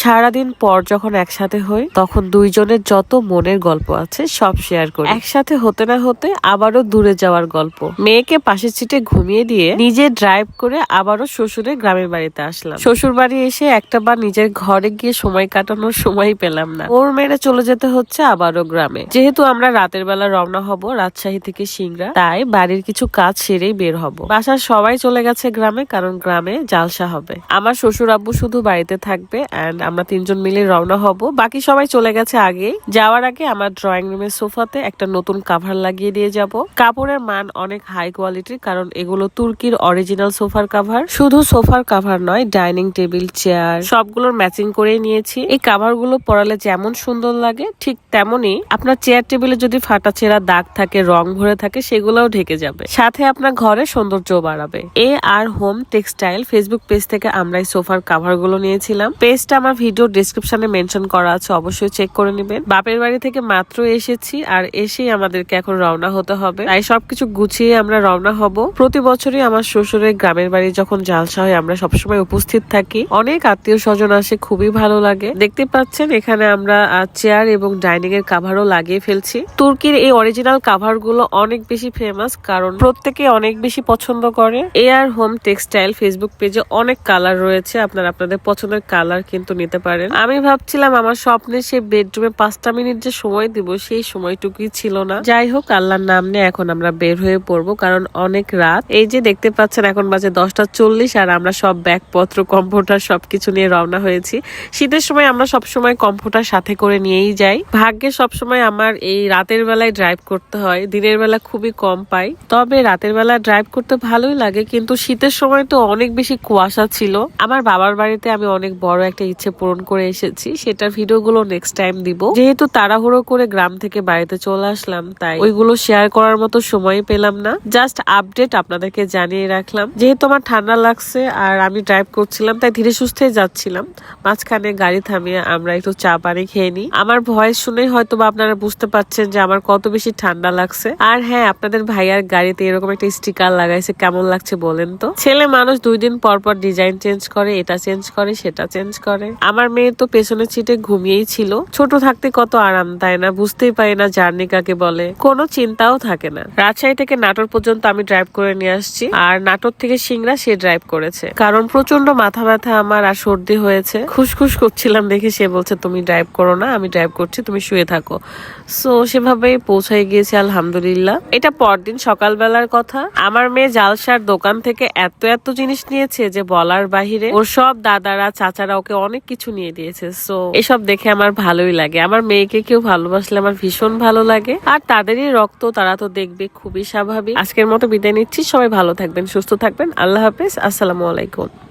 সারাদিন পর যখন একসাথে হই, তখন দুইজনের যত মনের গল্প আছে সব শেয়ার করি। একসাথে হতে না হতে আবারও দূরে যাওয়ার গল্প। মেয়েকে পাশের সিটে ঘুমিয়ে দিয়ে নিজে ড্রাইভ করে আবারও শ্বশুরের গ্রামের বাড়িতে আসলাম। শ্বশুর বাড়ি এসে একটা বার নিজের ঘরে গিয়ে সময় কাটানোর সময় পেলাম না। ওর মেরে চলে যেতে হচ্ছে আবারও গ্রামে। যেহেতু আমরা রাতের বেলা রওনা হব, রাজশাহী থেকে সিংড়া, তাই বাড়ির কিছু কাজ সেরেই বের হব। বাসার সবাই চলে গেছে গ্রামে, কারণ গ্রামে জালসা হবে। আমার শ্বশুর আব্বু শুধু বাড়িতে থাকবে এন্ড আমরা তিনজন মিলে রওনা হব। বাকি সবাই চলে গেছে আগে। যাওয়ার আগে আমার ড্রয়িং রুমের সোফাতে একটা নতুন কাভার লাগিয়ে দিয়ে যাব। কাপড়ের মান অনেক হাই কোয়ালিটির কারণ এগুলো তুর্কির অরিজিনাল সোফার কাভার শুধু সোফার কাভার নয় ডাইনিং টেবিল চেয়ার সবগুলোর ম্যাচিং করে নিয়েছি। এই কাভারগুলো পরালে যেমন সুন্দর লাগে, ঠিক তেমনই আপনার চেয়ার টেবিলে যদি ফাটা ছেঁড়া দাগ থাকে, রং ভরে থাকে, সেগুলোও ঢেকে যাবে। সাথে আপনার ঘরে সৌন্দর্য বাড়াবে। A R home textile Facebook page থেকে আমরা এই সোফার কাভারগুলো নিয়েছিলাম। পেজটা আমার ভিডিও ডিসক্রিপশনে মেনশন করা আছে, অবশ্যই চেক করে নেবেন। বাপের বাড়ি থেকে মাত্র এসেছি আর এসেই আমাদেরকে এখন রওনা হতে হবে। তাই সবকিছু গুছিয়ে আমরা রওনা হব। প্রতি বছরই আমার শ্বশুরের গ্রামের বাড়ি যখন জালসা হয়, আমরা সবসময় উপস্থিত থাকি। অনেক আত্মীয় স্বজন আসে, খুবই ভালো লাগে। দেখতে পাচ্ছেন, এখানে আমরা চেয়ার এবং ডাইনিং এর কাভারও লাগিয়ে ফেলছি। তুর্কির এই অরিজিনাল কাভারগুলো অনেক বেশি ফেমাস কারণ প্রত্যেকে অনেক বেশি পছন্দ করে। এয়ার হোম টেক্সটাইল ফেসবুক পেজে অনেক কালার রয়েছে। আপনারা, আপনাদের পছন্দের কালার কিন্তু নিতে পারেন। আমি ভাবছিলাম আমার স্বপ্নে সেই বেডরুমে পাঁচটা মিনিট যে সময় দিব, সেই সময়টুকুই ছিল না। যাই হোক, আল্লাহর নাম নিয়ে এখন আমরা বের হয়ে পড়ব, কারণ অনেক রাত। এই যে দেখতে পাচ্ছেন, এখন বাজে দশটা চল্লিশ, আর আমরা সব ব্যাগপত্র, কম্পিউটার সবকিছু নিয়ে রওনা হয়েছি। শীতের সময় আমরা সব সময় কম্পিউটার সাথে করে নিয়েই যাই। ভাগ্যে সব সময় আমার এই রাতের বেলায় ড্রাইভ করতে হয়, দিনের বেলা খুবই কম পাই। তবে রাতের বেলা ড্রাইভ করতে ভালোই লাগে, কিন্তু শীতের সময় তো অনেক বেশি কুয়াশা ছিল। আমার বাবার বাড়িতে আমি অনেক বড় একটা ইচ্ছে পূরণ করে এসেছি সেটার ভিডিওগুলো নেক্সট টাইম দিব। যেহেতু তাড়াহুড়ো করে গ্রাম থেকে বাড়িতে চলে আসলাম, তাই ওইগুলো শেয়ার করার মতো সময় পেলাম না। জাস্ট আপডেট আপনাদেরকে জানিয়ে রাখলাম। যেহেতু আমার ঠান্ডা লাগছে আর আমি ড্রাইভ করছিলাম, তাই ধীরে সুস্থে যাচ্ছিলাম। মাঝখানে গাড়ি থামিয়ে আমরা একটু চা পানি খেয়ে নিই। আমার ভয়েস শুনেই হয়তো বা আপনারা বুঝতে পারছেন যে আমার কত বেশি ঠান্ডা লাগছে। আর হ্যাঁ আপনাদের ভাইয়ার গাড়িতে এরকম একটা স্টিকার লাগাইছে, কেমন লাগছে বলেন তো? ছেলে মানুষ দুই দিন পর পর ডিজাইন চেঞ্জ করে, এটা চেঞ্জ করে, সেটা চেঞ্জ করে। আমার মেয়ে তো পেছনের সিটে ঘুমিয়েই ছিল। ছোট থাকতে কত আরাম, তাই না? বুঝতেই পারি না জার্নি কাকে বলে। কোনো চিন্তাও থাকে না। রাজশাহী থেকে নাটোর পর্যন্ত আমি ড্রাইভ করে নিয়ে আসছি, আর নাটোর থেকে সিংড়া সে ড্রাইভ করেছে। কারণ প্রচণ্ড মাথা ব্যথা আমার আর সর্দি হয়েছে। খুশখুশ করছিলাম দেখে সে বলছে, তুমি ড্রাইভ করো না, আমি ড্রাইভ করছি, তুমি শুয়ে থাকো। সো সেভাবেই পৌঁছায় গিয়েছে, আলহামদুলিল্লাহ। এটা পরদিন সকালবেলার কথা। আমার মেয়ে জালসার দোকান থেকে এত এত জিনিস নিয়েছে যে বলার বাহিরে ওর সব দাদারা, চাচারা ওকে অনেক কিছু নিয়ে দিয়েছে। সো এসব দেখে আমার ভালোই লাগে। আমার মেয়েকে কেউ ভালোবাসলে আমার ভীষণ ভালো লাগে। আর তাদেরই রক্ত, তারা তো দেখবে খুবই স্বাভাবিক। আজকের মতো বিদায় নিচ্ছি। সবাই ভালো থাকবেন, সুস্থ থাকবেন। আল্লাহ হাফেজ। আসসালামু আলাইকুম।